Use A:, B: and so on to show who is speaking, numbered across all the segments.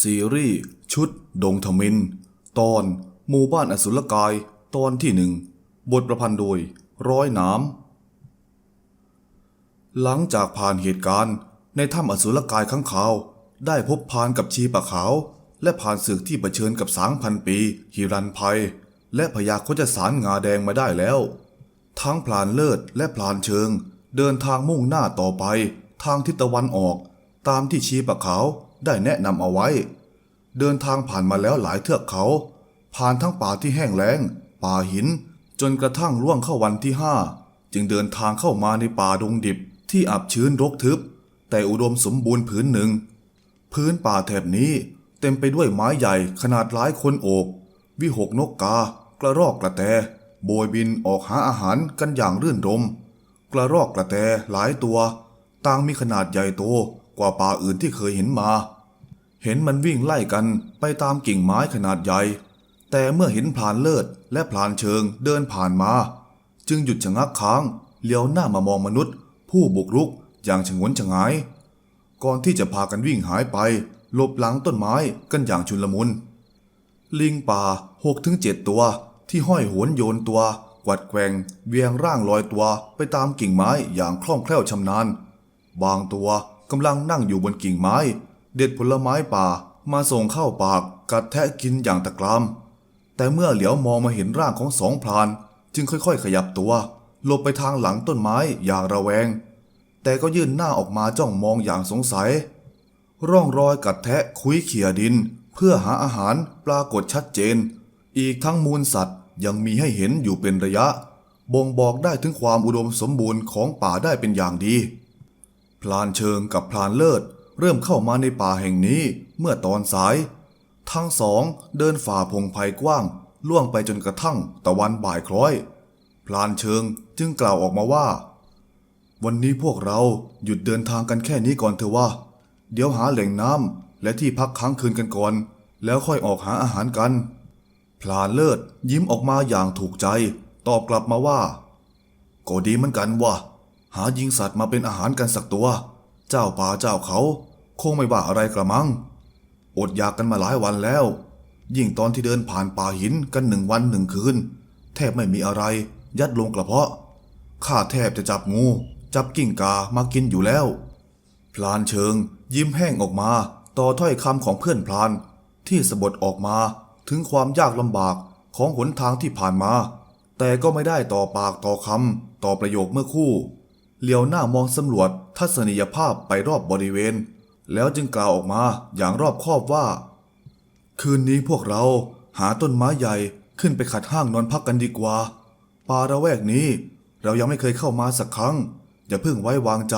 A: ซีรีส์ชุด ดงทมิน ตอนหมู่บ้านอสุรกาย ตอนที่หนึ่ง บทประพันธ์โดย ร้อยน้ำ หลังจากผ่านเหตุการณ์ ในถ้ำอสุรกายข้างขาว ได้พบพานกับชีปะขาว และผ่านศึกที่เผชิญกับสางพันปี ฮิรันภัย และพยาคจสารงาแดงมาได้แล้ว ทั้งพลานเลิศและพลานเชิง เดินทางมุ่งหน้าต่อไป ทางทิศตะวันออก ตามที่ชีปะขาได้แนะนำเอาไว้ เดินทางผ่านมาแล้วหลายเทือกเขา ผ่านทั้งป่าที่แห้งแล้ง ป่าหิน จนกระทั่งล่วงเข้าวันที่ห้าจึงเดินทางเข้ามาในป่าดงดิบที่อับชื้นรกทึบ แต่อุดมสมบูรณ์ผืนหนึ่ง พื้นป่าแถบนี้เต็มไปด้วยไม้ใหญ่ขนาดหลายคนโอบ วิหกนกกา กระรอกกระแต โบยบินออกหาอาหารกันอย่างรื่นรม กระรอกกระแตหลายตัว ต่างมีขนาดใหญ่โต กว่าป่าอื่นที่เคยเห็นมา เห็นมันวิ่งไล่กันไปตามกิ่งไม้ขนาดใหญ่ แต่เมื่อเห็นพลานเลิศและพลานเชิงเดินผ่านมา จึงหยุดชะงักค้างเลี้ยวหน้ามามองมนุษย์ ผู้บุกรุกอย่างฉงนฉงาย ก่อนที่จะพากันวิ่งหายไปหลบหลังต้นไม้กันอย่างชุนลมุน ลิงป่าหกถึงเจ็ดตัวที่ห้อยโหนโยนตัว กวัดแกว่งเวียงร่างลอยตัวไปตามกิ่งไม้อย่างคล่องแคล่วชำนาญ บางตัว กำลังนั่งอยู่บนกิ่งไม้ เด็ดผลไม้ป่ามาส่งเข้าปากกัดแทะกินอย่างตะกรามแต่เมื่อเหลียวมองมาเห็นร่างของสองพราน จึงค่อยๆ ขยับตัวหลบไปทางหลังต้นไม้อย่างระแวง แต่ก็ยื่นหน้าออกมาจ้องมองอย่างสงสัย ร่องรอยกัดแทะคุยเขี่ยดิน เพื่อหาอาหารปรากฏชัดเจน อีกทั้งมูลสัตว์ยังมีให้เห็นอยู่เป็นระยะ บ่งบอกได้ถึงความอุดมสมบูรณ์ของป่าได้เป็นอย่างดี พลานเชิงกับพลานเลิศ เริ่มเข้ามาในป่าแห่งนี้เมื่อตอนสาย ทั้งสองเดินฝ่าพงไผ่กว้าง ล่วงไปจนกระทั่งตะวันบ่ายคล้อย พลานเชิงจึงกล่าวออกมาว่า วันนี้พวกเราหยุดเดินทางกันแค่นี้ก่อนเถอะว่า เดี๋ยวหาแหล่งน้ำและที่พักค้างคืนกันก่อน แล้วค่อยออกหาอาหารกัน พลานเลิศยิ้มออกมาอย่างถูกใจ ตอบกลับมาว่า ก็ดีเหมือนกันว่ะ หายิงสัตว์มาเป็นอาหารกันสักตัว เจ้าป่าเจ้าเขา คงไม่ว่าอะไรกระมัง อดอยากกันมาหลายวันแล้ว ยิ่งตอนที่เดินผ่านป่าหินกันหนึ่งวันหนึ่งคืน แทบไม่มีอะไร ยัดลงกระเพาะ ข้าแทบจะจับงู จับกิ้งกามากินอยู่แล้ว พลานเชิง ยิ้มแห้งออกมาต่อถ้อยคำของเพื่อนพลาน ที่สะบดออกมาถึงความยากลำบากของหนทางที่ผ่านมา แต่ก็ไม่ได้ต่อปากต่อคำต่อประโยคเมื่อคู่ เหลียวหน้ามองสำรวจทัศนียภาพไปรอบบริเวณ แล้วจึงกล่าวออกมาอย่างรอบคอบว่า คืนนี้พวกเราหาต้นไม้ใหญ่ขึ้นไปขัดห้างนอนพักกันดีกว่า ป่าระแวกนี้ เรายังไม่เคยเข้ามาสักครั้ง อย่าเพิ่งไว้วางใจ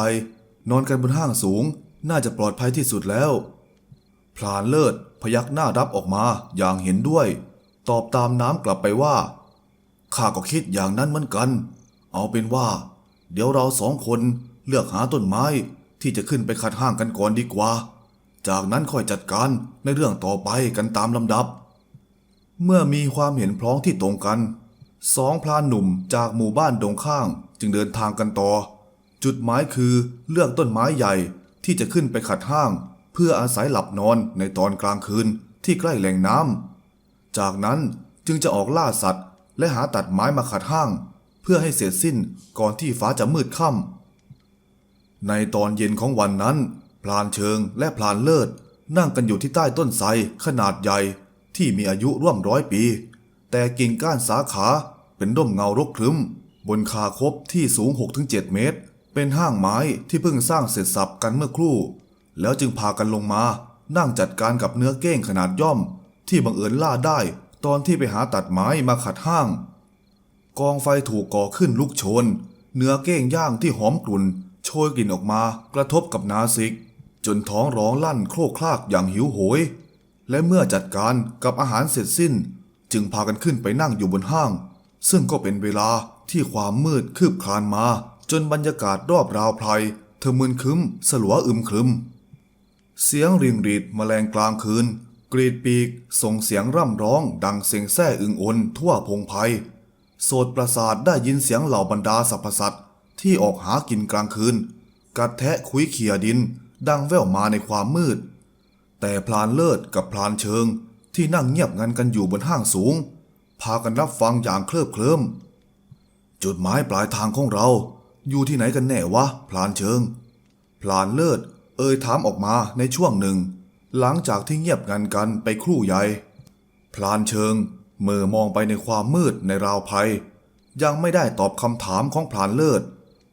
A: นอนกันบนห้างสูง น่าจะปลอดภัยที่สุดแล้ว พลานเลิศพยักหน้ารับออกมาอย่างเห็นด้วย ตอบตามน้ำกลับไปว่าข้าก็คิดอย่างนั้นเหมือนกัน เอาเป็นว่า เดี๋ยวเราสองคนเลือกหาต้นไม้ที่จะขึ้นไปขัดห้างกันก่อนดีกว่า จากนั้นค่อยจัดการในเรื่องต่อไปกันตามลำดับ เมื่อมีความเห็นพร้องที่ตรงกัน สองพลานหนุ่มจากหมู่บ้านดงข้างจึงเดินทางกันต่อ จุดหมายคือเลือกต้นไม้ใหญ่ที่จะขึ้นไปขัดห้าง เพื่ออาศัยหลับนอนในตอนกลางคืนที่ใกล้แหล่งน้ำจากนั้นจึงจะออกล่าสัตว์ และหาตัดไม้มาขัดห้าง พื่อให้เสร็จสิ้นก่อนที่ฟ้าจะมืดค่ำในตอนเย็นของวันนั้น พลานเชิงและพลานเลิศ นั่งกันอยู่ที่ใต้ต้นไทรขนาดใหญ่ที่มีอายุร่วมร้อยปี แต่กิ่งก้านสาขาเป็นร่มเงารกครึ้ม บนคาคบที่สูง 6-7 เมตร เป็นห้างไม้ที่เพิ่งสร้างเสร็จสับกันเมื่อครู่ แล้วจึงพากันลงมานั่งจัดการกับเนื้อเก้งขนาดย่อม ที่บังเอิญล่าได้ตอนที่ไปหาตัดไม้มาขัดห้าง กองไฟถูกก่อขึ้นลุกโชน เนื้อเก้งย่างที่หอมกลุ่น โชยกลิ่นออกมากระทบกับนาสิก จนท้องร้องลั่นโครกคลากอย่างหิวโหย และเมื่อจัดการกับอาหารเสร็จสิ้น จึงพากันขึ้นไปนั่งอยู่บนห้าง ซึ่งก็เป็นเวลาที่ความมืดคืบคลานมา จนบรรยากาศรอบราวไพรเธอมึนคึ้มสลัวอึมครึม เสียงริงรีดแมลงกลางคืน กรีดปีกส่งเสียงร่ำร้องดังเสียงแส้อึงอนทั่วพงไพร โสดประสาทได้ยินเสียงเหล่าบรรดาสรรพสัตว์ที่ออกหากินกลางคืน กัดแทะคุยเขี่ยดิน ดังแว่วมาในความมืด แต่พลานเลิศกับพลานเชิงที่นั่งเงียบงันกันอยู่บนห้างสูง พากันรับฟังอย่างเคลิบเคลิ้มจุดหมายปลายทางของเรา อยู่ที่ไหนกันแน่วะพลานเชิง พลานเลิศ เอ่ยถามออกมาในช่วงหนึ่ง หลังจากที่เงียบงันกันไปครู่ใหญ่ พลานเชิง เมื่อมองไปในความมืดในราวภัย ยังไม่ได้ตอบคำถามของพลานเลิศ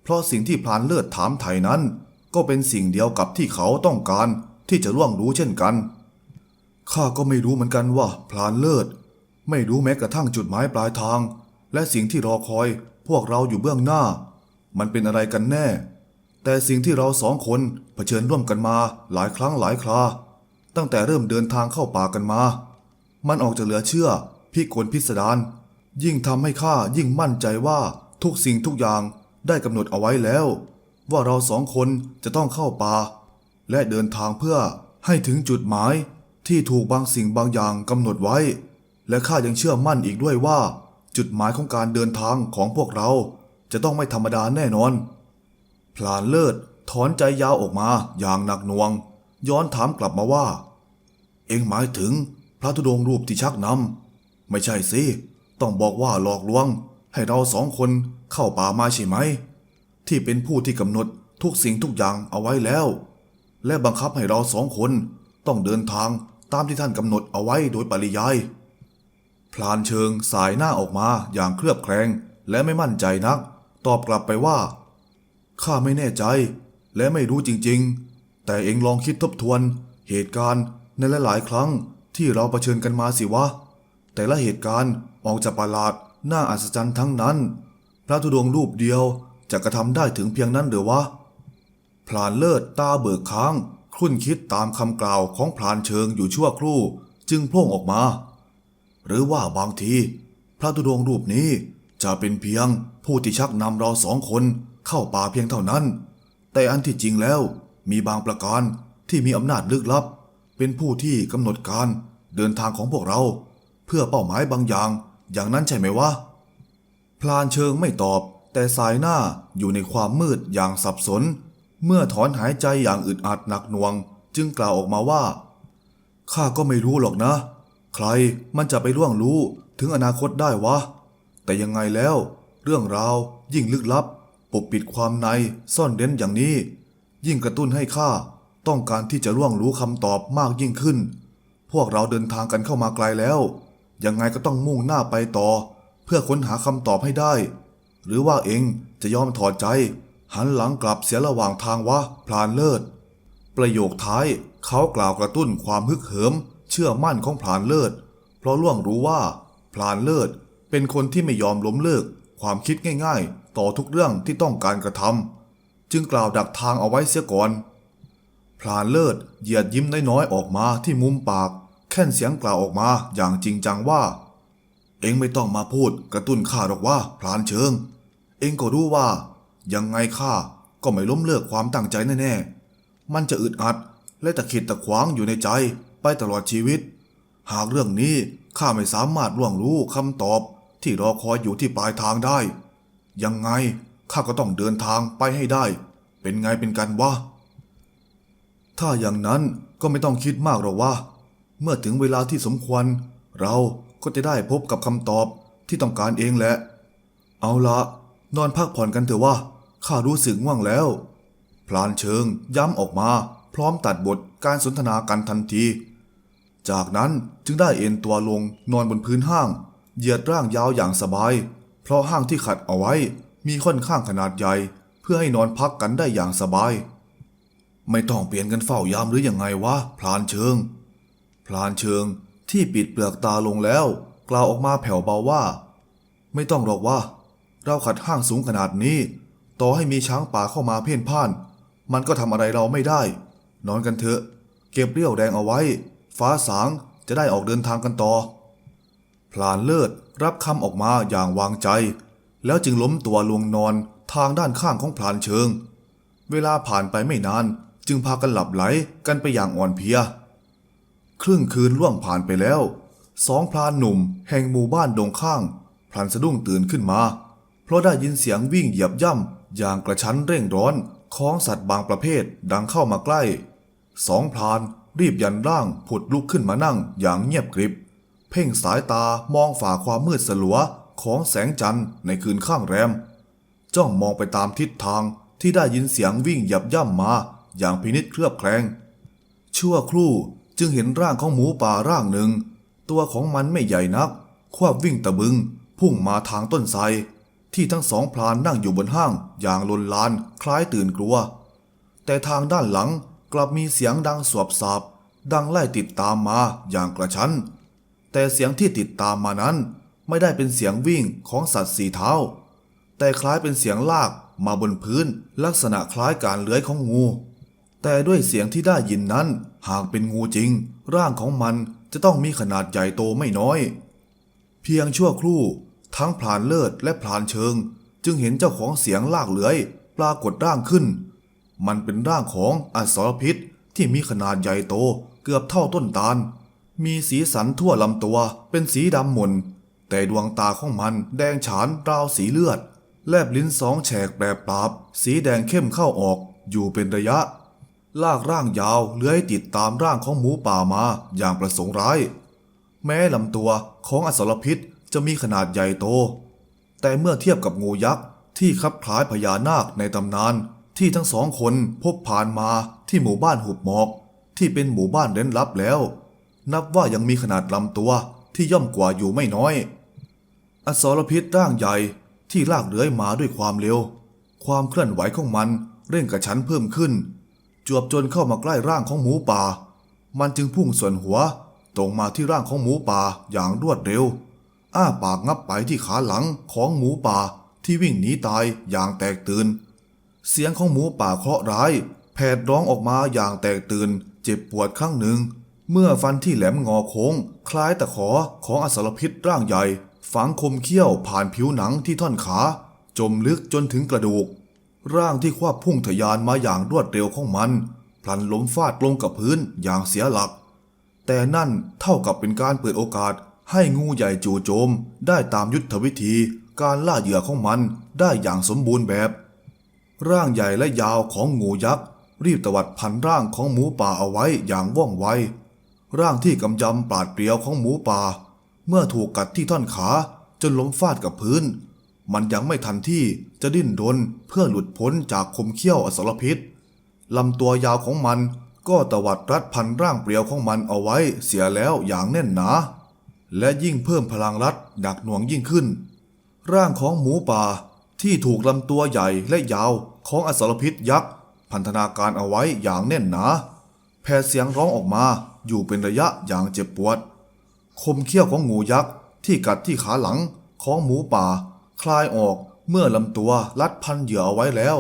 A: เพราะสิ่งที่พลานเลิศถามไถ่นั้น ก็เป็นสิ่งเดียวกับที่เขาต้องการที่จะร่วงรู้เช่นกันข้าก็ไม่รู้เหมือนกันว่าพลานเลิศ ไม่รู้แม้กระทั่งจุดหมายปลายทาง และสิ่งที่รอคอยพวกเราอยู่เบื้องหน้า มันเป็นอะไรกันแน่ แต่สิ่งที่เราสองคนเผชิญร่วมกันมาหลายครั้งหลายครา ตั้งแต่เริ่มเดินทางเข้าป่ากันมา มันออกจะเหลือเชื่อ พิกลพิสดารยิ่งทำให้ข้ายิ่งมั่นใจว่าทุกสิ่งทุกอย่างได้กำหนดเอาไว้แล้ว ว่าเราสองคนจะต้องเข้าป่า และเดินทางเพื่อให้ถึงจุดหมายที่ถูกบางสิ่งบางอย่างกำหนดไว้ และข้ายังเชื่อมั่นอีกด้วยว่า จุดหมายของการเดินทางของพวกเรา จะต้องไม่ธรรมดาแน่นอน พลานเลิศถอนใจยาวออกมาอย่างหนักหน่วง ย้อนถามกลับมาว่า เอ็งหมายถึงพระธุดงค์รูปที่ชักนำ ไม่ใช่สิ ต้องบอกว่าหลอกลวง ให้เราสองคนเข้าป่ามาใช่ไหม ที่เป็นผู้ที่กำหนดทุกสิ่งทุกอย่างเอาไว้แล้ว และบังคับให้เราสองคนต้องเดินทางตามที่ท่านกำหนดเอาไว้โดยปริยาย พลานเชิงสายหน้าออกมาอย่างเครือบแคลงและไม่มั่นใจนัก ตอบกลับไปว่าข้าไม่แน่ใจ และไม่รู้จริงๆ แต่เองลองคิดทบทวน เหตุการณ์ในหลายๆ ครั้งที่เราเผชิญกันมาสิวะ แต่ละเหตุการณ์ออกจากประหลาดน่าอัศจรรย์ทั้งนั้น พระธุดงค์รูปเดียวจะกระทำได้ถึงเพียงนั้นหรือวะพลานเลิศตาเบิกค้างครุ่นคิดตามคำกล่าวของพลานเชิงอยู่ชั่วครู่ จึงโพ่งออกมา หรือว่าบางที พระธุดงค์รูปนี้จะเป็นเพียงผู้ที่ชักนำเราสองคนเข้าป่าเพียงเท่านั้น แต่อันที่จริงแล้วมีบางประการที่มีอำนาจลึกลับ เป็นผู้ที่กำหนดการเดินทางของพวกเรา เพื่อเป้าหมายบางอย่าง อย่างนั้นใช่ไหมวะ พลานเชิงไม่ตอบ แต่สายหน้าอยู่ในความมืดอย่างสับสน เมื่อถอนหายใจอย่างอึดอัดหนักหน่วง จึงกล่าวออกมาว่า ข้าก็ไม่รู้หรอกนะ ใครมันจะไปล่วงรู้ถึงอนาคตได้วะ แต่ยังไงแล้ว เรื่องราวยิ่งลึกลับ ปกปิดความในซ่อนเร้นอย่างนี้ ยิ่งกระตุ้นให้ข้าต้องการที่จะล่วงรู้คำตอบมากยิ่งขึ้น พวกเราเดินทางกันเข้ามาไกลแล้ว ยังไงก็ต้องมุ่งหน้าไปต่อ เพื่อค้นหาคำตอบให้ได้ หรือว่าเองจะยอมถอดใจ หันหลังกลับเสียระหว่างทางวะพลานเลิศ ประโยคท้ายเขากล่าวกระตุ้นความฮึกเหิม เชื่อมั่นของพลานเลิศ เพราะล่วงรู้ว่าพลานเลิศเป็นคนที่ไม่ยอมล้มเลิก ความคิดง่ายๆ ต่อทุกเรื่องที่ต้องการกระทำจึงกล่าวดักทางเอาไว้เสียก่อนพลานเลิศเหยียดยิ้มน้อยๆออกมาที่มุมปาก แค่นเสียงกล่าวออกมาอย่างจริงจังว่า เองไม่ต้องมาพูดกระตุ้นข้าหรอกว่าพลานเชิง เองก็รู้ว่า ยังไงข้าก็ไม่ล้มเลิกความตั้งใจแน่ๆ มันจะอึดอัดและตะขิดตะขวางอยู่ในใจไปตลอดชีวิต หากเรื่องนี้ข้าไม่สามารถล่วงรู้คำตอบที่รอคอยอยู่ที่ปลายทางได้ ยังไงข้าก็ต้องเดินทางไปให้ได้ เป็นไงเป็นกันวะถ้าอย่างนั้นก็ไม่ต้องคิดมากหรอกว่า เมื่อถึงเวลาที่สมควร เราก็จะได้พบกับคำตอบที่ต้องการเองแหละ เอาละนอนพักผ่อนกันเถอะว่า ข้ารู้สึกง่วงแล้ว พลานเชิงย้ำออกมาพร้อมตัดบทการสนทนากันทันที จากนั้นจึงได้เอนตัวลงนอนบนพื้นห้าง เหยียดร่างยาวอย่างสบาย เพราะห้างที่ขัดเอาไว้มีค่อนข้างขนาดใหญ่ เพื่อให้นอนพักกันได้อย่างสบาย ไม่ต้องเปลี่ยนกันเฝ้ายามหรืออยังไงวะพลานเชิง พลานเชิงที่ปิดเปลือกตาลงแล้ว กล่าวออกมาแผ่วเบาว่า ไม่ต้องหรอกว่า เราขัดห้างสูงขนาดนี้ ต่อให้มีช้างป่าเข้ามาเพ่นพ่าน มันก็ทำอะไรเราไม่ได้ นอนกันเถอะ เก็บเรี่ยวแรงเอาไว้ ฟ้าสางจะได้ออกเดินทางกันต่อ พลานเลิศรับคำออกมาอย่างวางใจ แล้วจึงล้มตัวลงนอนทางด้านข้างของพลานเชิง เวลาผ่านไปไม่นาน จึงพากันหลับไหลกันไปอย่างอ่อนเพลีย ครึ่งคืนล่วงผ่านไปแล้ว สองพลานหนุ่ม แห่งหมู่บ้านดงข้าง พลันสะดุ้งตื่นขึ้นมา เพราะได้ยินเสียงวิ่งเหยียบย่ำอย่างกระชั้นเร่งร้อนของสัตว์บางประเภทดังเข้ามาใกล้ สองพลานรีบยันร่างผุดลุกขึ้นมานั่งอย่างเงียบกริบ เพ่งสายตามองฝ่าความมืดสลัวของแสงจันทร์ในคืนข้างแรม จ้องมองไปตามทิศทางที่ได้ยินเสียงวิ่งหยับย่ำมาอย่างพินิจเคลือบแคลงชั่วครู่ จึงเห็นร่างของหมูป่าร่างหนึ่ง ตัวของมันไม่ใหญ่นัก ควบวิ่งตะบึง พุ่งมาทางต้นไทรที่ทั้งสองพลานนั่งอยู่บนห้าง อย่างลนลานคล้ายตื่นกลัว แต่ทางด้านหลังกลับมีเสียงดังสวบสาบดังไล่ติดตามมาอย่างกระชั้น แต่เสียงที่ติดตามมานั้น ไม่ได้เป็นเสียงวิ่งของสัตว์สี่เท้า แต่คล้ายเป็นเสียงลากมาบนพื้นลักษณะคล้ายการเลื้อยของงู แต่ด้วยเสียงที่ได้ยินนั้น หากเป็นงูจริง ร่างของมันจะต้องมีขนาดใหญ่โตไม่น้อย เพียงชั่วครู่ ทั้งพลานเลิศและพลานเชิง จึงเห็นเจ้าของเสียงลากเลื้อย ปรากฏร่างขึ้น มันเป็นร่างของอสรพิษที่มีขนาดใหญ่โตเกือบเท่าต้นตาล มีสีสันทั่วลำตัวเป็นสีดำหม่นแต่ดวงตาของมันแดงฉานราวสีเลือด แลบลิ้นสองแฉกแปรปราบ สีแดงเข้มเข้าออก อยู่เป็นระยะ ลากร่างยาวเลื้อยติดตามร่างของหมูป่ามาอย่างประสงค์ร้าย แม้ลำตัวของอสรพิษจะมีขนาดใหญ่โต แต่เมื่อเทียบกับงูยักษ์ที่คับคล้ายพญานาคในตำนานที่ทั้งสองคนพบผ่านมาที่หมู่บ้านหุบหมอก ที่เป็นหมู่บ้านเร้นลับแล้ว นับว่ายังมีขนาดลำตัวที่ย่อมกว่าอยู่ไม่น้อย อสรพิษร่างใหญ่ที่ลากเลื้อยมาด้วยความเร็ว ความเคลื่อนไหวของมันเร่งกระชั้นเพิ่มขึ้น จวบจนเข้ามาใกล้ร่างของหมูป่า มันจึงพุ่งส่วนหัว ตรงมาที่ร่างของหมูป่าอย่างรวดเร็ว อ้าปากงับไปที่ขาหลังของหมูป่าที่วิ่งหนีตายอย่างแตกตื่น เสียงของหมูป่าเคราะห์ร้ายแผดร้องออกมาอย่างแตกตื่น เจ็บปวดครั้งหนึ่ง เมื่อฟันที่แหลมงอโค้ง คล้ายตะขอของอสรพิษร่างใหญ่ ฝังคมเขี้ยวผ่านผิวหนังที่ท่อนขา จมลึกจนถึงกระดูก ร่างที่ควบพุ่งทะยานมาอย่างรวดเร็วของมัน พลันล้มฟาดลงกับพื้นอย่างเสียหลัก แต่นั่นเท่ากับเป็นการเปิดโอกาสให้งูใหญ่จู่โจม ได้ตามยุทธวิธีการล่าเหยื่อของมันได้อย่างสมบูรณ์แบบ ร่างใหญ่และยาวของงูยักษ์ รีบตวัดพันร่างของหมูป่าเอาไว้อย่างว่องไว ร่างที่กำยำปาดเปรียวของหมูป่า เมื่อถูกกัดที่ท่อนขาจนล้มฟาดกับพื้น มันยังไม่ทันที่จะดิ้นรนเพื่อหลุดพ้นจากคมเขี้ยวอสรพิษลำตัวยาวของมันก็ตวัดรัดพันร่างเปรียวของมันเอาไว้เสียแล้วอย่างแน่นหนา และยิ่งเพิ่มพลังรัดหนักหน่วงยิ่งขึ้น ร่างของหมูป่าที่ถูกลำตัวใหญ่และยาวของอสรพิษยักษ์พันธนาการเอาไว้อย่างแน่นหนาแผ่เสียงร้องออกมาอยู่เป็นระยะอย่างเจ็บปวด คมเขี้ยวของงูยักษ์ที่กัดที่ขาหลังของหมูป่า คลายออกเมื่อลำตัวรัดพันเหยื่อเอาไว้แล้ว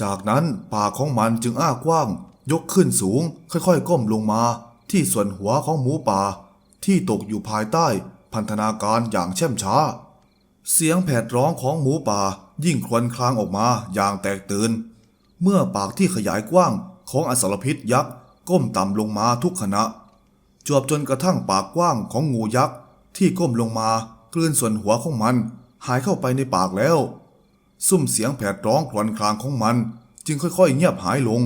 A: จากนั้นปากของมันจึงอ้ากว้าง ยกขึ้นสูง ค่อยๆ ก้มลงมา ที่ส่วนหัวของหมูป่า ที่ตกอยู่ภายใต้พันธนาการอย่างเช่มช้า เสียงแผดร้องของหมูป่ายิ่งครวญครางออกมาอย่างแตกตื่น เมื่อปากที่ขยายกว้างของอสรพิษยักษ์ก้มต่ำลงมาทุกขณะ จวบจนกระทั่งปากกว้างของงูยักษ์ที่ก้มลงมากลืนส่วนหัวของมัน หายเข้าไปในปากแล้ว ซุ้มเสียงแผดร้องครวญครางของมัน จึงค่อยๆ เงียบหายลง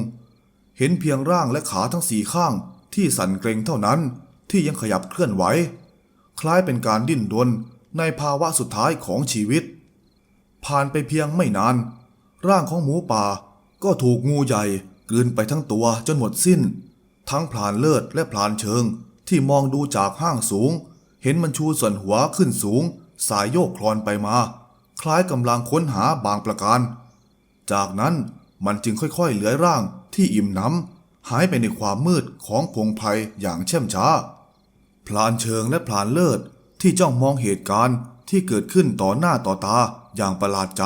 A: เห็นเพียงร่างและขาทั้งสี่ข้างที่สั่นเกรงเท่านั้นที่ยังขยับเคลื่อนไหว คล้ายเป็นการดิ้นรนในภาวะสุดท้ายของชีวิต ผ่านไปเพียงไม่นาน ร่างของหมูป่าก็ถูกงูใหญ่กลืนไปทั้งตัวจนหมดสิ้น ทั้งพลานเลิศและพลานเชิงที่มองดูจากห้างสูง เห็นมันชูส่วนหัวขึ้นสูง สายโยกคลอนไปมา คล้ายกำลังค้นหาบางประการ จากนั้นมันจึงค่อยๆเลื้อยร่างที่อิ่มน้ำหายไปในความมืดของพงไพรอย่างเช่มช้า พลานเชิงและพลานเลิศที่จ้องมองเหตุการณ์ที่เกิดขึ้นต่อหน้าต่อตาอย่างประหลาดใจ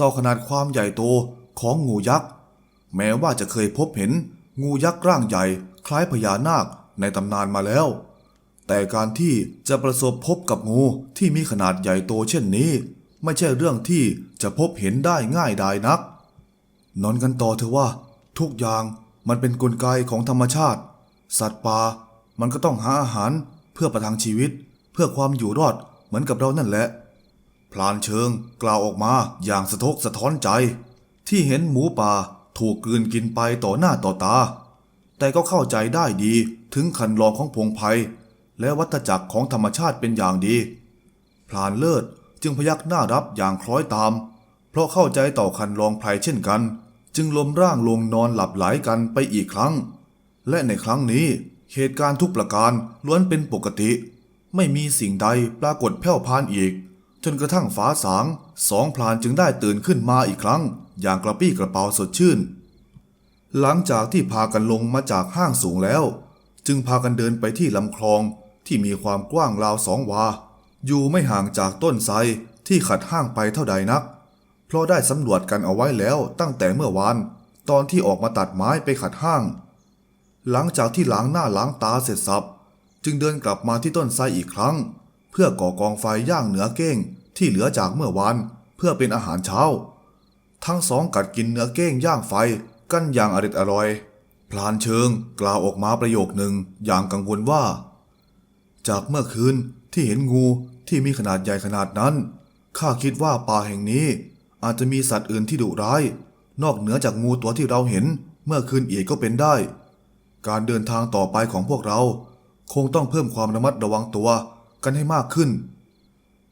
A: ต่อขนาดความใหญ่โตของงูยักษ์ แม้ว่าจะเคยพบเห็นงูยักษ์ร่างใหญ่คล้ายพญานาคในตำนานมาแล้ว แต่การที่จะประสบพบกับงูที่มีขนาดใหญ่โตเช่นนี้ ไม่ใช่เรื่องที่จะพบเห็นได้ง่ายดายนัก นอนกันต่อเถอะว่า ทุกอย่างมันเป็นกลไกของธรรมชาติ สัตว์ป่ามันก็ต้องหาอาหารเพื่อประทังชีวิต เพื่อความอยู่รอดเหมือนกับเรานั่นแหละ พลานเชิงกล่าวออกมาอย่างสะทกสะท้อนใจ ที่เห็นหมูป่าถูกกลืนกินไปต่อหน้าต่อตา แต่ก็เข้าใจได้ดีถึงคันลองของพงไพ และวัฏจักรของธรรมชาติเป็นอย่างดี พลานเลิศจึงพยักหน้ารับอย่างคล้อยตาม เพราะเข้าใจต่อคันลองไพรเช่นกัน จึงล้มร่างลงนอนหลับไหลกันไปอีกครั้ง และในครั้งนี้เหตุการณ์ทุกประการล้วนเป็นปกติ ไม่มีสิ่งใดปรากฏแผ่วพานอีก จนกระทั่งฟ้าสางสองพลานจึงได้ตื่นขึ้นมาอีกครั้ง อย่างกระปี้กระเป๋าสดชื่น หลังจากที่พากันลงมาจากห้างสูงแล้ว จึงพากันเดินไปที่ลำคลอง ที่มีความกว้างราวสองวา อยู่ไม่ห่างจากต้นไทรที่ขัดห้างไปเท่าใดนัก เพราะได้สำรวจกันเอาไว้แล้วตั้งแต่เมื่อวาน ตอนที่ออกมาตัดไม้ไปขัดห้าง หลังจากที่ล้างหน้าล้างตาเสร็จสับ จึงเดินกลับมาที่ต้นไทรอีกครั้ง เพื่อก่อกองไฟย่างเนื้อเก้งที่เหลือจากเมื่อวานเพื่อเป็นอาหารเช้า ทั้งสองกัดกินเนื้อเก้งย่างไฟกันอย่างอริดอร่อยพลานเชิงกล่าวออกมาประโยคหนึ่งอย่างกังวลว่า จากเมื่อคืนที่เห็นงูที่มีขนาดใหญ่ขนาดนั้น ข้าคิดว่าป่าแห่งนี้อาจจะมีสัตว์อื่นที่ดุร้าย นอกเหนือจากงูตัวที่เราเห็นเมื่อคืนอีกก็เป็นได้ การเดินทางต่อไปของพวกเรา คงต้องเพิ่มความระมัดระวังตัวกันให้มากขึ้น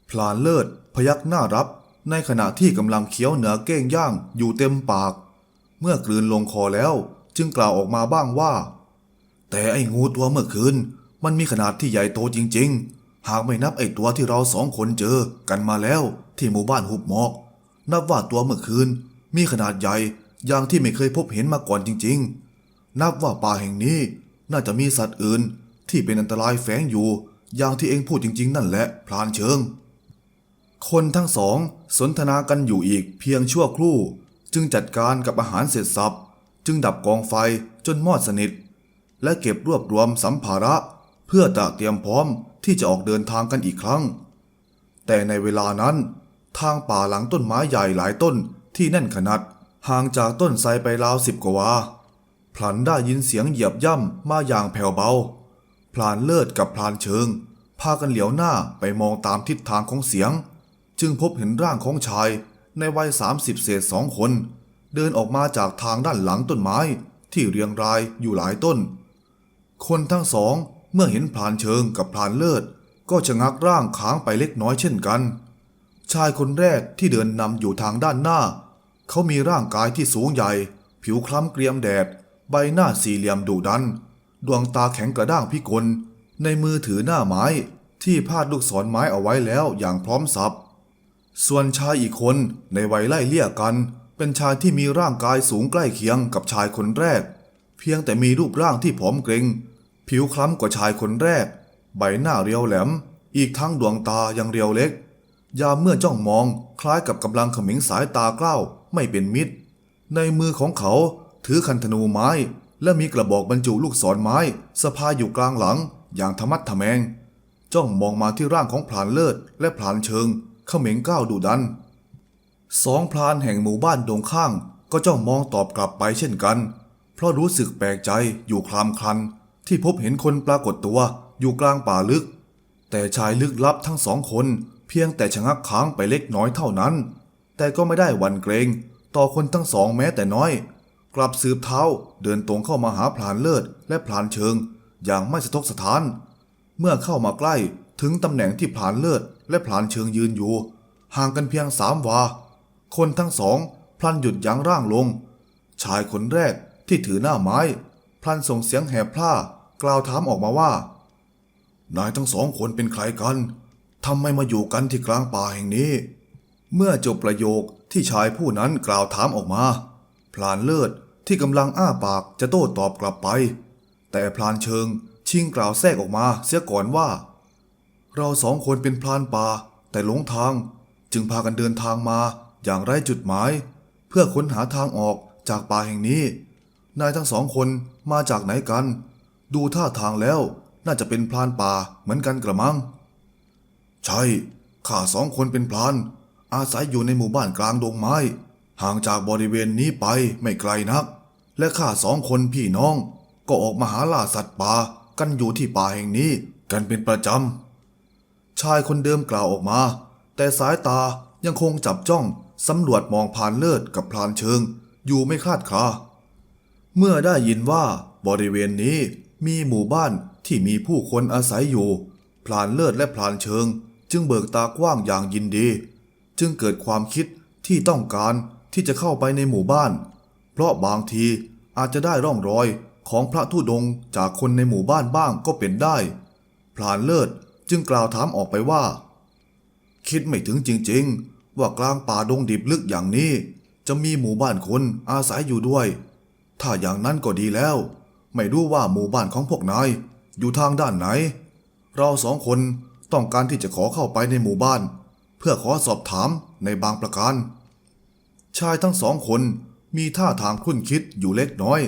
A: พลานเลิศพยักหน้ารับในขณะที่กำลังเคี้ยวเนื้อเก้งย่างอยู่เต็มปาก เมื่อกลืนลงคอแล้วจึงกล่าวออกมาบ้างว่า แต่ไอ้งูตัวเมื่อคืน มันมีขนาดที่ใหญ่โตจริง ๆ หากไม่นับไอ้ตัวที่เราสองคนเจอกันมาแล้ว ที่หมู่บ้านหุบหมอก นับว่าตัวเมื่อคืน มีขนาดใหญ่อย่างที่ไม่เคยพบเห็นมาก่อนจริง ๆ นับว่าป่าแห่งนี้น่าจะมีสัตว์อื่นที่เป็นอันตรายแฝงอยู่ อย่างที่เองพูดจริง ๆ นั่นแหละพลานเชิง คนทั้งสองสนทนากันอยู่อีกเพียงชั่วครู่ จึงจัดการกับอาหารเสร็จสับ จึงดับกองไฟจนมอดสนิท และเก็บรวบรวมสัมภาระ เพื่อตระเตรียมพร้อมที่จะออกเดินทางกันอีกครั้ง แต่ในเวลานั้น ทางป่าหลังต้นไม้ใหญ่หลายต้นที่แน่นขนาดห่างจากต้นไทรไปราวสิบกว่าวาพลันได้ยินเสียงเหยียบย่ำมาอย่างแผ่วเบา พลานเลิศกับพลานเชิง พากันเหลียวหน้าไปมองตามทิศทางของเสียง จึงพบเห็นร่างของชายในวัยสามสิบเศษสองคน เดินออกมาจากทางด้านหลังต้นไม้ที่เรียงรายอยู่หลายต้น คนทั้งสอง เมื่อเห็นพลานเชิงกับพลานเลิศ ก็ชะงักร่างค้างไปเล็กน้อยเช่นกัน ชายคนแรกที่เดินนำอยู่ทางด้านหน้า เขามีร่างกายที่สูงใหญ่ ผิวคล้ำเกรียมแดด ใบหน้าสี่เหลี่ยมดุดัน ดวงตาแข็งกระด้างพิกล ในมือถือหน้าไม้ที่พาดลูกศรไม้เอาไว้แล้วอย่างพร้อมสับ ส่วนชายอีกคนในวัยไล่เลี่ยกัน เป็นชายที่มีร่างกายสูงใกล้เคียงกับชายคนแรก เพียงแต่มีรูปร่างที่ผอมเกรง ผิวคล้ำกว่าชายคนแรก ใบหน้าเรียวแหลม อีกทั้งดวงตายังเรียวเล็ก ยามเมื่อจ้องมองคล้ายกับกำลังเขมิงสายตากล้าวไม่เป็นมิตร ในมือของเขาถือคันธนูไม้ และมีกระบอกบรรจุลูกศรไม้สะพายอยู่กลางหลัง อย่างธรรมัดทะแมง จ้องมองมาที่ร่างของพลานเลิศและพลานเชิงเขมิงก้าวดุดันสองพลานแห่งหมู่บ้านตรงข้าง ก็จ้องมองตอบกลับไปเช่นกัน เพราะรู้สึกแปลกใจอยู่คลามคลัน ที่พบเห็นคนปรากฏตัวอยู่กลางป่าลึก แต่ชายลึกลับทั้งสองคนเพียงแต่ชะงักค้างไปเล็กน้อยเท่านั้น แต่ก็ไม่ได้หวั่นเกรงต่อคนทั้งสองแม้แต่น้อย กลับสืบเท้าเดินตรงเข้ามาหาพลานเลิศและพลานเชิง อย่างไม่สะทกสะท้าน เมื่อเข้ามาใกล้ถึงตำแหน่งที่พลานเลิศและพลานเชิงยืนอยู่ ห่างกันเพียงสามวา คนทั้งสองพลันหยุดยั้งร่างลง ชายคนแรกที่ถือหน้าไม้ พลันส่งเสียงแหบพร่า กล่าวถามออกมาว่า นายทั้งสองคนเป็นใครกันทำไมมาอยู่กันที่กลางป่าแห่งนี้ เมื่อจบประโยคที่ชายผู้นั้นกล่าวถามออกมา พลานเลิศที่กำลังอ้าปากจะโต้ตอบกลับไป แต่พลานเชิงชิงกล่าวแทรกออกมาเสียก่อนว่า เราสองคนเป็นพลานป่าแต่หลงทาง จึงพากันเดินทางมาอย่างไร้จุดหมาย เพื่อค้นหาทางออกจากป่าแห่งนี้ นายทั้งสองคนมาจากไหนกัน ดูท่าทางแล้ว น่าจะเป็นพลานป่าเหมือนกันกระมัง ใช่ ข้าสองคนเป็นพลาน อาศัยอยู่ในหมู่บ้านกลางดงไม้ ห่างจากบริเวณนี้ไปไม่ไกลนัก และข้าสองคนพี่น้อง ก็ออกมาหาล่าสัตว์ป่ากันอยู่ที่ป่าแห่งนี้กันเป็นประจำ ชายคนเดิมกล่าวออกมา แต่สายตายังคงจับจ้องสำรวจมองพลานเลิศกับพลานเชิง อยู่ไม่คลาดคลาเมื่อได้ยินว่าบริเวณนี้ มีหมู่บ้านที่มีผู้คนอาศัยอยู่พลานเลิศและพลานเชิง จึงเบิกตากว้างอย่างยินดี จึงเกิดความคิดที่ต้องการที่จะเข้าไปในหมู่บ้าน เพราะบางทีอาจจะได้ร่องรอยของพระธุดงจากคนในหมู่บ้านบ้างก็เป็นได้ พลานเลิศจึงกล่าวถามออกไปว่า คิดไม่ถึงจริงๆ ว่ากลางป่าดงดิบลึกอย่างนี้ จะมีหมู่บ้านคนอาศัยอยู่ด้วย ถ้าอย่างนั้นก็ดีแล้ว ไม่รู้ว่าหมู่บ้านของพวกนายอยู่ทางด้านไหน เราสองคนต้องการที่จะขอเข้าไปในหมู่บ้าน เพื่อขอสอบถามในบางประการ ชายทั้งสองคนมีท่าทางคุ้นคิดอยู่เล็กน้อย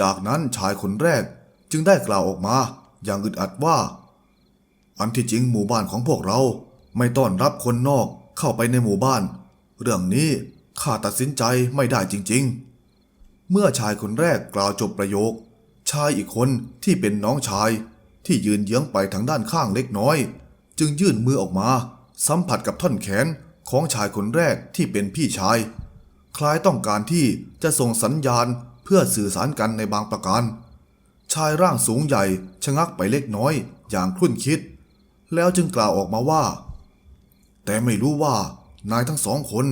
A: จากนั้นชายคนแรกจึงได้กล่าวออกมาอย่างอึดอัดว่า อันที่จริงหมู่บ้านของพวกเราไม่ต้อนรับคนนอกเข้าไปในหมู่บ้าน เรื่องนี้ข้าตัดสินใจไม่ได้จริง ๆ เมื่อชายคนแรกกล่าวจบประโยค ชายอีกคนที่เป็นน้องชายที่ยืนเยื้องไปทางด้านข้างเล็กน้อย จึงยื่นมือออกมา สัมผัสกับท่อนแขนของชายคนแรกที่เป็นพี่ชาย คล้ายต้องการที่จะส่งสัญญาณเพื่อสื่อสารกันในบางประการ ชายร่างสูงใหญ่ชะงักไปเล็กน้อยอย่างคลุ่นคิด แล้วจึงกล่าวออกมาว่า แต่ไม่รู้ว่านายทั้งสองคน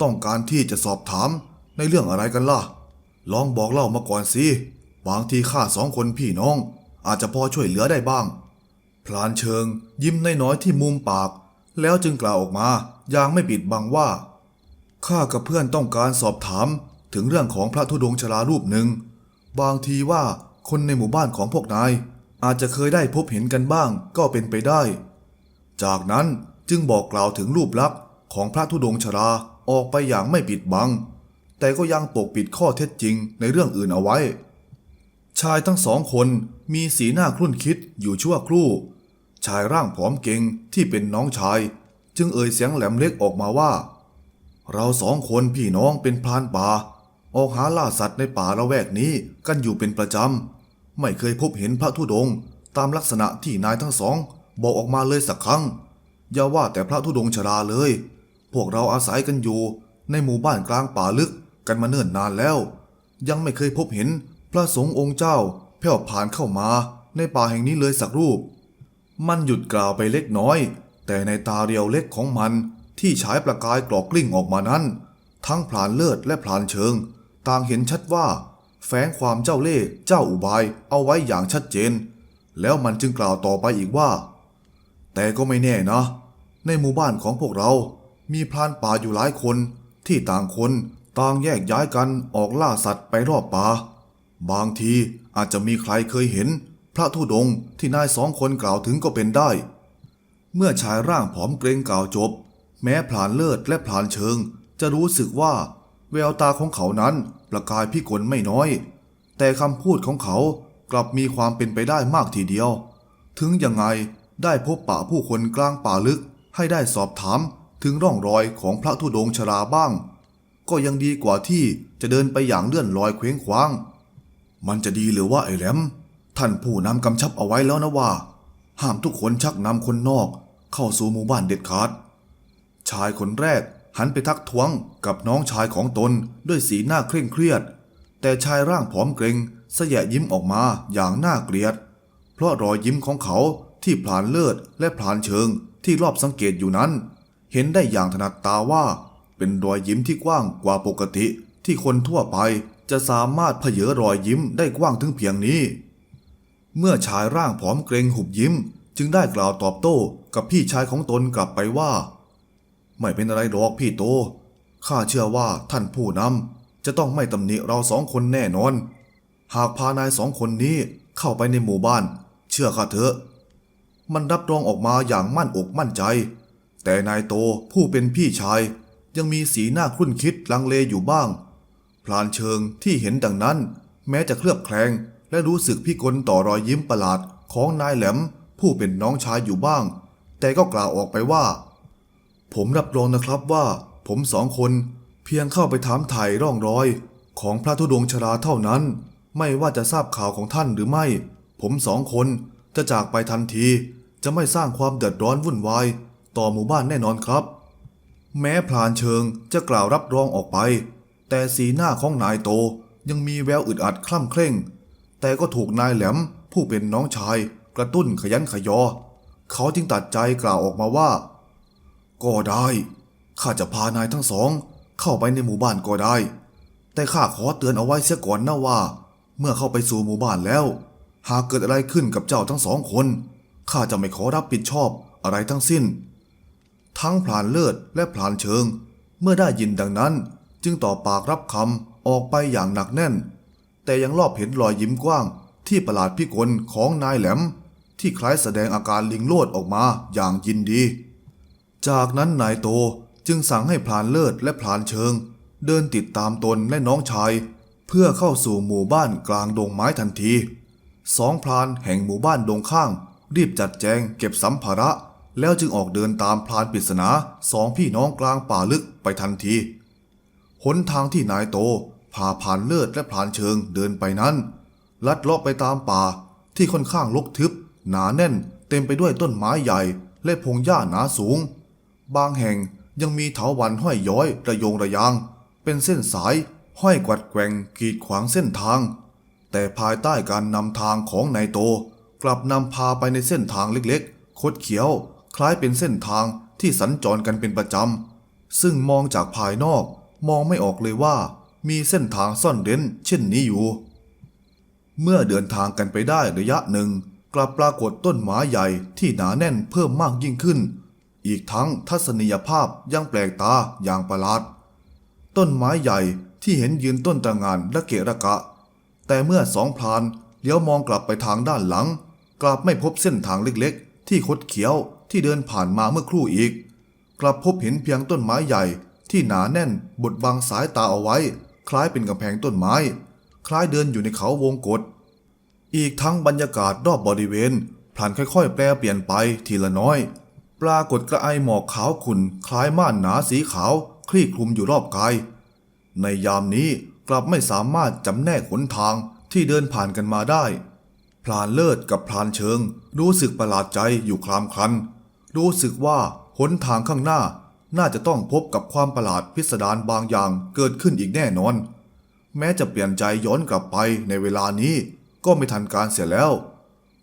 A: ต้องการที่จะสอบถามในเรื่องอะไรกันล่ะ ลองบอกเล่ามาก่อนสิ บางทีข้าสองคนพี่น้อง อาจจะพอช่วยเหลือได้บ้าง พลานเชิง ยิ้มน้อยๆที่มุมปาก แล้วจึงกล่าวออกมาอย่างไม่ปิดบังว่าข้ากับเพื่อนต้องการสอบถามถึงเรื่องของพระธุดงค์ชรารูปหนึ่ง บางทีว่าคนในหมู่บ้านของพวกนาย อาจจะเคยได้พบเห็นกันบ้างก็เป็นไปได้ จากนั้นจึงบอกกล่าวถึงรูปลักษณ์ของพระธุดงค์ชราออกไปอย่างไม่ปิดบัง แต่ก็ยังปกปิดข้อเท็จจริงในเรื่องอื่นเอาไว้ ชายทั้งสองคนมีสีหน้าครุ่นคิดอยู่ชั่วครู่ ชายร่างผอมเก่งที่เป็นน้องชาย จึงเอ่ยเสียงแหลมเล็กออกมาว่า เราสองคนพี่น้องเป็นพรานป่า ออกหาล่าสัตว์ในป่าละแวกนี้กันอยู่เป็นประจำ ไม่เคยพบเห็นพระธุดงค์ตามลักษณะที่นายทั้งสองบอกออกมาเลยสักครั้ง อย่าว่าแต่พระธุดงค์ชราเลย พวกเราอาศัยกันอยู่ในหมู่บ้านกลางป่าลึกกันมาเนิ่นนานแล้ว ยังไม่เคยพบเห็น พระสงฆ์องค์เจ้าแผ่วผ่านเข้ามาในป่าแห่งนี้เลยสักรูป มันหยุดกล่าวไปเล็กน้อย แต่ในตาเรียวเล็กของมันที่ฉายประกายกรอกกลิ้งออกมานั้น ทั้งพลานเลิศและพลานเชิง ต่างเห็นชัดว่า แฝงความเจ้าเล่ห์เจ้าอุบายเอาไว้อย่างชัดเจน แล้วมันจึงกล่าวต่อไปอีกว่า แต่ก็ไม่แน่นะ ในหมู่บ้านของพวกเรา มีพรานป่าอยู่หลายคนที่ต่างคนต่างแยกย้ายกันออกล่าสัตว์ไปรอบป่า บางทีอาจจะมีใครเคยเห็น พระธุดงค์ที่นายสองคนกล่าวถึงก็เป็นได้ เมื่อชายร่างผอมเกรงกล่าวจบ แม้พลานเลิศและพลานเชิง จะรู้สึกว่า แววตาของเขานั้นประกายพิกลไม่น้อย แต่คำพูดของเขากลับมีความเป็นไปได้มากทีเดียว ถึงยังไงได้พบปะผู้คนกลางป่าลึกให้ได้สอบถามถึงร่องรอยของพระธุดงชราบ้าง ก็ยังดีกว่าที่จะเดินไปอย่างเลื่อนลอยเคว้งคว้าง มันจะดีหรือว่าไอ้แหลม ท่านผู้นำกำชับเอาไว้แล้วนะว่า ห้ามทุกคนชักนำคนนอก เข้าสู่หมู่บ้านเด็ดขาด ชายคนแรกหันไปทักท้วงกับน้องชายของตนด้วยสีหน้าเคร่งเครียด แต่ชายร่างผอมเกรงเสยะยิ้มออกมาอย่างน่าเกลียด เพราะรอยยิ้มของเขาที่พลานเลิศและพลานเชิงที่รอบสังเกตอยู่นั้น เห็นได้อย่างถนัดตาว่า เป็นรอยยิ้มที่กว้างกว่าปกติที่คนทั่วไป จะสามารถเผยรอยยิ้มได้กว้างถึงเพียงนี้ เมื่อชายร่างผอมเกรงหุบยิ้ม จึงได้กล่าวตอบโต้กับพี่ชายของตนกลับไปว่า ไม่เป็นอะไรหรอกพี่โต ข้าเชื่อว่าท่านผู้นำจะต้องไม่ตำหนิเราสองคนแน่นอน หากพานายสองคนนี้เข้าไปในหมู่บ้าน เชื่อข้าเถอะ มันรับรองออกมาอย่างมั่นอกมั่นใจ แต่นายโตผู้เป็นพี่ชายยังมีสีหน้าครุ่นคิดลังเลอยู่บ้าง ลานเชิงที่เห็นดังนั้น แม้จะเคลือบแคลงและรู้สึกพิกลต่อรอยยิ้มประหลาดของนายแหลม ผู้เป็นน้องชายอยู่บ้าง แต่ก็กล่าวออกไปว่า ผมรับรองนะครับว่า ผมสองคนเพียงเข้าไปถามถ่ายร่องรอย ของพระธุดงค์ชราเท่านั้น ไม่ว่าจะทราบข่าวของท่านหรือไม่ ผมสองคนจะจากไปทันที จะไม่สร้างความเดือดร้อนวุ่นวายต่อหมู่บ้านแน่นอนครับ แม้พลานเชิงจะกล่าวรับรองออกไป แต่สีหน้าของนายโตยังมีแววอึดอัดคล่ำเคร่ง แต่ก็ถูกนายแหลมผู้เป็นน้องชาย กระตุ้นขยันขยอ เขาจึงตัดใจกล่าวออกมาว่า ก็ได้ข้าจะพานายทั้งสอง เข้าไปในหมู่บ้านก็ได้ แต่ข้าขอเตือนเอาไว้เสียก่อนนะว่า เมื่อเข้าไปสู่หมู่บ้านแล้ว หากเกิดอะไรขึ้นกับเจ้าทั้งสองคนข้าจะไม่ขอรับผิดชอบอะไรทั้งสิ้น ทั้งพลานเลิศและพลานเชิง เมื่อได้ยินดังนั้น จึงต่อปากรับคำออกไปอย่างหนักแน่น แต่ยังรอบเห็นรอยยิ้มกว้าง ที่ประหลาดพิกลของนายแหลม ที่คล้ายแสดงอาการลิงโลดออกมาอย่างยินดี จากนั้นนายโตจึงสั่งให้พลานเลิศและพลานเชิง เดินติดตามตนและน้องชาย เพื่อเข้าสู่หมู่บ้านกลางดงไม้ทันทีสองพลานแห่งหมู่บ้านดงข้าง รีบจัดแจงเก็บสัมภาระ แล้วจึงออกเดินตามพลานปริศนาสองพี่น้องกลางป่าลึกไปทันที หนทางที่นายโตพาผ่านเลิศและพลานเชิงเดินไปนั้น ลัดเลาะไปตามป่าที่ค่อนข้างรกทึบ หนาแน่น เต็มไปด้วยต้นไม้ใหญ่ และพงหญ้าหนาสูง บางแห่งยังมีเถาวันห้อยย้อยระยงระยาง เป็นเส้นสายห้อยกวัดแกว่งกีดขวางเส้นทาง แต่ภายใต้การนำทางของนายโต กลับนำพาไปในเส้นทางเล็กๆ คดเขียว คล้ายเป็นเส้นทางที่สัญจรกันเป็นประจำซึ่งมองจากภายนอก มองไม่ออกเลยว่ามีเส้นทางซ่อนเร้นเช่นนี้อยู่ เมื่อเดินทางกันไปได้ระยะหนึ่ง กลับปรากฏต้นไม้ใหญ่ที่หนาแน่นเพิ่มมากยิ่งขึ้น อีกทั้งทัศนียภาพยังแปลกตาอย่างประหลาด ต้นไม้ใหญ่ที่เห็นยืนต้นตระงานระเกะระกะ แต่เมื่อสองพลานเลี้ยวมองกลับไปทางด้านหลัง กลับไม่พบเส้นทางเล็กๆ ที่คดเขียวที่เดินผ่านมาเมื่อครู่อีก กลับพบเห็นเพียงต้นไม้ใหญ่ ที่หนาแน่นบดบังสายตาเอาไว้ คล้ายเป็นกำแพงต้นไม้ คล้ายเดินอยู่ในเขาวงกฏอีกทั้งบรรยากาศรอบบริเวณพลันค่อยๆ แปรเปลี่ยนไปทีละน้อย ปรากฏกระไอหมอกขาวขุ่นคล้ายม่านหนาสีขาว คลี่คลุมอยู่รอบกาย ในยามนี้กลับไม่สามารถจำแนกหนทางที่เดินผ่านกันมาได้ พลานเลิศกับพลานเชิง รู้สึกประหลาดใจอยู่คลามครัน รู้สึกว่าหนทางข้างหน้า น่าจะต้องพบกับความประหลาดพิสดารบางอย่างเกิดขึ้นอีกแน่นอน แม้จะเปลี่ยนใจย้อนกลับไปในเวลานี้ก็ไม่ทันการเสียแล้ว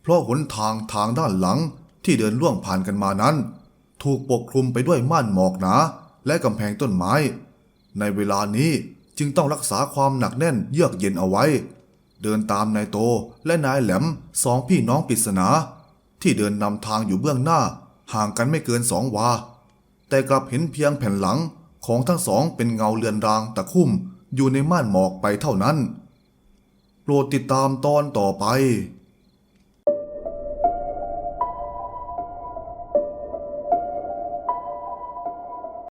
A: เพราะหนทางทางด้านหลังที่เดินล่วงผ่านกันมานั้น ถูกปกคลุมไปด้วยม่านหมอกหนาและกำแพงต้นไม้ ในเวลานี้จึงต้องรักษาความหนักแน่นเยือกเย็นเอาไว้ เดินตามนายโตและนายแหลมสองพี่น้องปริศนา ที่เดินนำทางอยู่เบื้องหน้าห่างกันไม่เกินสองวา แต่กลับเห็นเพียงแผ่นหลังของทั้งสองเป็นเงาเลือนรางตะคุ่มอยู่ในม่านหมอกไปเท่านั้น โปรดติดตามตอนต่อไป